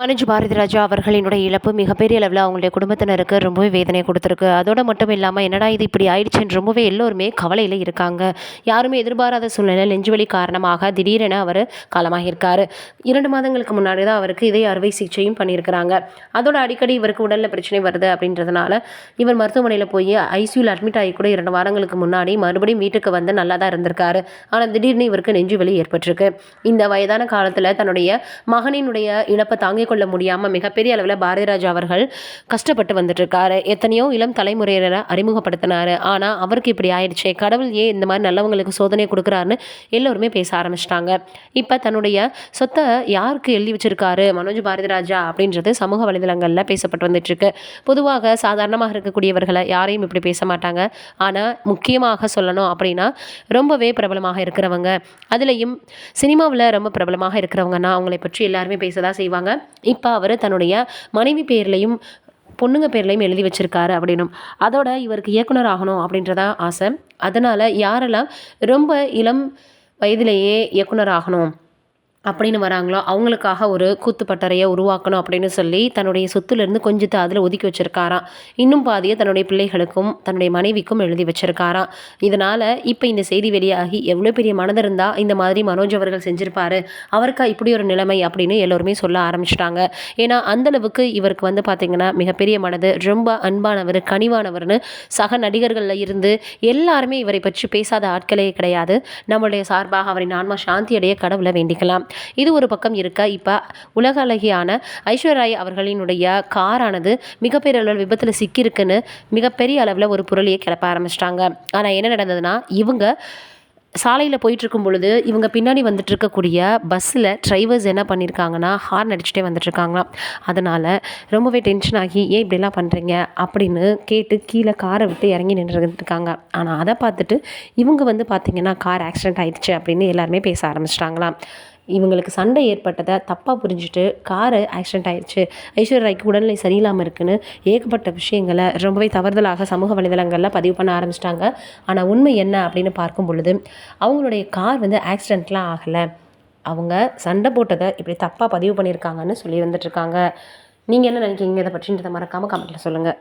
மனோஜ் பாரதிராஜா அவர்களினுடைய இழப்பு மிகப்பெரிய அளவில் அவங்களுடைய குடும்பத்தினருக்கு ரொம்பவே வேதனை கொடுத்துருக்கு. அதோட மட்டும் இல்லாமல் என்னடா இது இப்படி ஆயிடுச்சுன்னு ரொம்பவே எல்லோருமே கவலையில் இருக்காங்க. யாருமே எதிர்பாராத சூழ்நிலை நெஞ்சுவலி காரணமாக திடீரென அவர் காலமாகியிருக்காரு. இரண்டு மாதங்களுக்கு முன்னாடி தான் அவருக்கு இதய அறுவை சிகிச்சையும் பண்ணியிருக்கிறாங்க. அதோட அடிக்கடி இவருக்கு உடலில் பிரச்சனை வருது அப்படின்றதுனால இவர் மருத்துவமனையில் போய் ஐசியூவில் அட்மிட் ஆகி கூட இரண்டு வாரங்களுக்கு முன்னாடி மறுபடியும் வீட்டுக்கு வந்து நல்லா தான் இருந்திருக்காரு. ஆனால் திடீர்னு இவருக்கு நெஞ்சுவலி ஏற்பட்டிருக்கு. இந்த வயதான காலத்தில் தன்னுடைய மகனினுடைய இழப்பை தாங்கி கொள்ள முடியாமல் மிகப்பெரிய அளவில் பாரதிராஜா அவர்கள் கஷ்டப்பட்டு வந்துட்டுருக்காரு. எத்தனையோ இளம் தலைமுறையினரை அறிமுகப்படுத்தினார். ஆனால் அவருக்கு இப்படி ஆயிடுச்சே. கடவுள் ஏன் இந்த மாதிரி நல்லவங்களுக்கு சோதனை கொடுக்குறாருன்னு எல்லோருமே பேச ஆரம்பிச்சிட்டாங்க. இப்போ தன்னுடைய சொத்தை யாருக்கு எழுதி வச்சிருக்காரு? மனோஜ் பாரதிராஜா அப்படின்றது சமூக வலைதளங்களில் பேசப்பட்டு வந்துட்டுருக்கு. பொதுவாக சாதாரணமாக இருக்கக்கூடியவர்களை யாரையும் இப்படி பேச மாட்டாங்க. ஆனால் முக்கியமாக சொல்லணும் அப்படின்னா ரொம்பவே பிரபலமாக இருக்கிறவங்க. அதுலேயும் சினிமாவில் ரொம்ப பிரபலமாக இருக்கிறவங்கன்னா அவங்களை பற்றி எல்லாருமே பேச தான் செய்வாங்க. இப்போ அவர் தன்னுடைய மனைவி பேர்லையும் பொண்ணுங்க பேர்லையும் எழுதி வச்சுருக்காரு அப்படின்னும். அதோட இவருக்கு இயக்குனர் ஆகணும் அப்படின்றதான் ஆசை. அதனால் யாரெல்லாம் ரொம்ப இளம் வயதிலேயே இயக்குனர் ஆகணும் அப்படின்னு வராங்களோ அவங்களுக்காக ஒரு கூத்துப்பட்டறையை உருவாக்கணும் அப்படின்னு சொல்லி தன்னுடைய சொத்துலேருந்து கொஞ்சத்தை அதில் ஒதுக்கி வச்சுருக்காராம். இன்னும் பாதியை தன்னுடைய பிள்ளைகளுக்கும் தன்னுடைய மனைவிக்கும் எழுதி வச்சுருக்காராம். இதனால் இப்போ இந்த செய்தி வெளியாகி எவ்வளோ பெரிய மனது இருந்தால் இந்த மாதிரி மனோஜ் அவர்கள் செஞ்சுருப்பார். அவருக்கா இப்படி ஒரு நிலைமை அப்படின்னு எல்லோருமே சொல்ல ஆரம்பிச்சிட்டாங்க. ஏன்னா அந்தளவுக்கு இவருக்கு வந்து பார்த்திங்கன்னா மிகப்பெரிய மனது ரொம்ப அன்பானவர் கனிவானவர்னு சக நடிகர்களில் இருந்து எல்லாருமே இவரை பற்றி பேசாத ஆட்களே கிடையாது. நம்மளுடைய சார்பாக அவரின் ஆன்மா சாந்தி அடைய கடவுளை வேண்டிக்கலாம். இது ஒரு பக்கம் இருக்க இப்போ உலக அழகியான ஐஸ்வர்யா அவர்களினுடைய காரானது மிகப்பெரிய அளவில் விபத்தில் சிக்கியிருக்குன்னு மிகப்பெரிய அளவில் ஒரு புரளியை கிளப்ப ஆரம்பிச்சிட்டாங்க. ஆனால் என்ன நடந்ததுன்னா இவங்க சாலையில் போயிட்டுருக்கும் பொழுது இவங்க பின்னாடி வந்துட்டு இருக்கக்கூடிய பஸ்ஸில் டிரைவர்ஸ் என்ன பண்ணியிருக்காங்கன்னா ஹார்ன் அடிச்சுட்டே வந்துட்டுருக்காங்களாம் அதனால் ரொம்பவே டென்ஷன் ஆகி ஏன் இப்படிலாம் பண்ணுறீங்க அப்படின்னு கேட்டு கீழே காரை விட்டு இறங்கி நின்றுருக்காங்க ஆனால் அதை பார்த்துட்டு இவங்க வந்து பார்த்திங்கன்னா கார் ஆக்சிடென்ட் ஆயிடுச்சு அப்படின்னு எல்லாருமே பேச ஆரம்பிச்சிட்டாங்களாம். இவங்களுக்கு சண்டை ஏற்பட்டதை தப்பாக புரிஞ்சுட்டு காரு ஆக்சிடென்ட் ஆயிடுச்சு ஐஸ்வர்யாய்க்கு உடல்நிலை சரியில்லாமல் இருக்குன்னு ஏகப்பட்ட விஷயங்களை ரொம்பவே தவறுதலாக சமூக வலைதளங்களில் பதிவு பண்ண ஆரம்பிச்சிட்டாங்க. ஆனால் உண்மை என்ன அப்படின்னு பார்க்கும் பொழுது அவங்களுடைய கார் வந்து ஆக்சிடெண்ட்லாம் ஆகலை. அவங்க சண்டை போட்டதை இப்படி தப்பாக பதிவு பண்ணியிருக்காங்கன்னு சொல்லி வந்துட்டுருக்காங்க நீங்கள் என்ன நினைக்கிறீங்க? இதை பற்றின்றதை மறக்காமல் கமெண்ட்டில் சொல்லுங்கள்